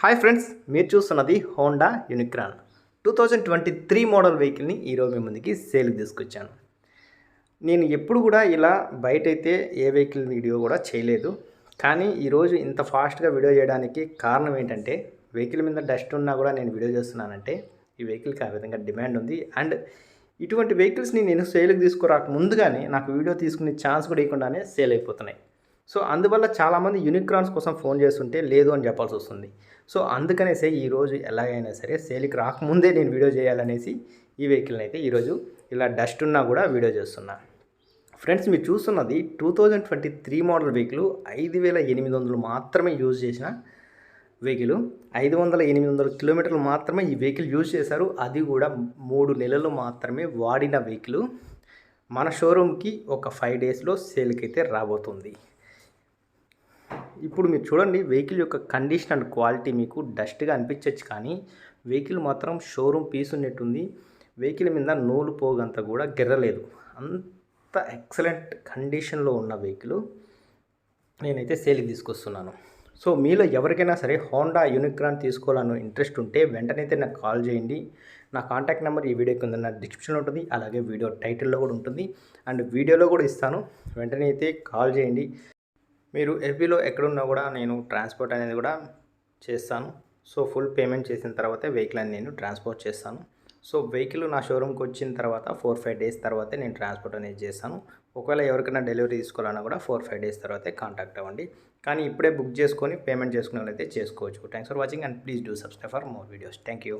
Hi friends మీరు చూస్తున్నది Honda Unicorn. Two thousand twenty three model వెహికల్ని ఈరోజు మీ ముందుకి సేల్కి తీసుకొచ్చాను. నేను ఎప్పుడు కూడా ఇలా బయట అయితే ఏ వెహికల్ వీడియో కూడా చేయలేదు. కానీ ఈరోజు ఇంత ఫాస్ట్గా వీడియో చేయడానికి కారణం ఏంటంటే వెహికల్ మీద డస్ట్ ఉన్నా కూడా నేను వీడియో చేస్తున్నానంటే ఈ వెహికల్కి ఆ విధంగా డిమాండ్ ఉంది. అండ్ ఇటువంటి వెహికల్స్ని నేను సేల్కి తీసుకురాక ముందుగానే నాకు వీడియో తీసుకునే ఛాన్స్ కూడా ఇవ్వకుండానే సేల్ అయిపోతున్నాయి. సో అందువల్ల చాలామంది యూనిక్రాన్స్ కోసం ఫోన్ చేస్తుంటే లేదు అని చెప్పాల్సి వస్తుంది. సో అందుకనేసే ఈరోజు ఎలాగైనా సరే సేల్కి రాకముందే నేను వీడియో చేయాలనేసి ఈ వెహికల్ని అయితే ఈరోజు ఇలా డస్ట్ ఉన్నా కూడా వీడియో చేస్తున్నా. ఫ్రెండ్స్ మీరు చూస్తున్నది two thousand twenty three model vehicle ఐదు వేల ఎనిమిది వందలు మాత్రమే యూజ్ చేసిన వెహికల్. ఐదు వందల ఎనిమిది వందల కిలోమీటర్లు మాత్రమే ఈ వెహికల్ యూజ్ చేశారు. అది కూడా మూడు నెలలు మాత్రమే వాడిన వెహికల్. మన షోరూమ్కి ఒక ఫైవ్ డేస్లో సేల్కి అయితే రాబోతుంది. ఇప్పుడు మీరు చూడండి వెహికల్ యొక్క కండిషన్ అండ్ క్వాలిటీ మీకు డస్ట్గా అనిపించవచ్చు కానీ వెహికల్ మాత్రం షోరూమ్ పీస్ ఉన్నట్టుంది. వెహికల్ మీద నూలు పోగంత కూడా గిర్రలేదు అంత ఎక్సలెంట్ కండిషన్లో ఉన్న వెహికల్ నేనైతే సేల్కి తీసుకొస్తున్నాను. సో మీలో ఎవరికైనా సరే హోండా యూనిక్రాన్ తీసుకోవాలని ఇంట్రెస్ట్ ఉంటే వెంటనే అయితే నాకు కాల్ చేయండి. నా కాంటాక్ట్ నెంబర్ ఈ వీడియో కింద నా డిస్క్రిప్షన్లో ఉంటుంది. అలాగే వీడియో టైటిల్లో కూడా ఉంటుంది. అండ్ వీడియోలో కూడా ఇస్తాను. వెంటనే అయితే కాల్ చేయండి. మీరు ఎఫ్బీలో ఎక్కడున్నా కూడా నేను ట్రాన్స్పోర్ట్ అనేది కూడా చేస్తాను. సో ఫుల్ పేమెంట్ చేసిన తర్వాత వెహికల్ అని నేను ట్రాన్స్పోర్ట్ చేస్తాను. సో వెహికల్ నా షోరూమ్కి వచ్చిన తర్వాత ఫోర్ ఫైవ్ డేస్ తర్వాతే నేను ట్రాన్స్పోర్ట్ అనేది చేస్తాను. ఒకవేళ ఎవరికైనా డెలివరీ తీసుకోవాలన్నా కూడా ఫోర్ ఫైవ్ డేస్ తర్వాతే కాంటాక్ట్ అవ్వండి. కానీ ఇప్పుడే బుక్ చేసుకొని పేమెంట్ చేసుకునే వాళ్ళైతే చేసుకోవచ్చు. Thanks for watching and please do subscribe for more videos. Thank you.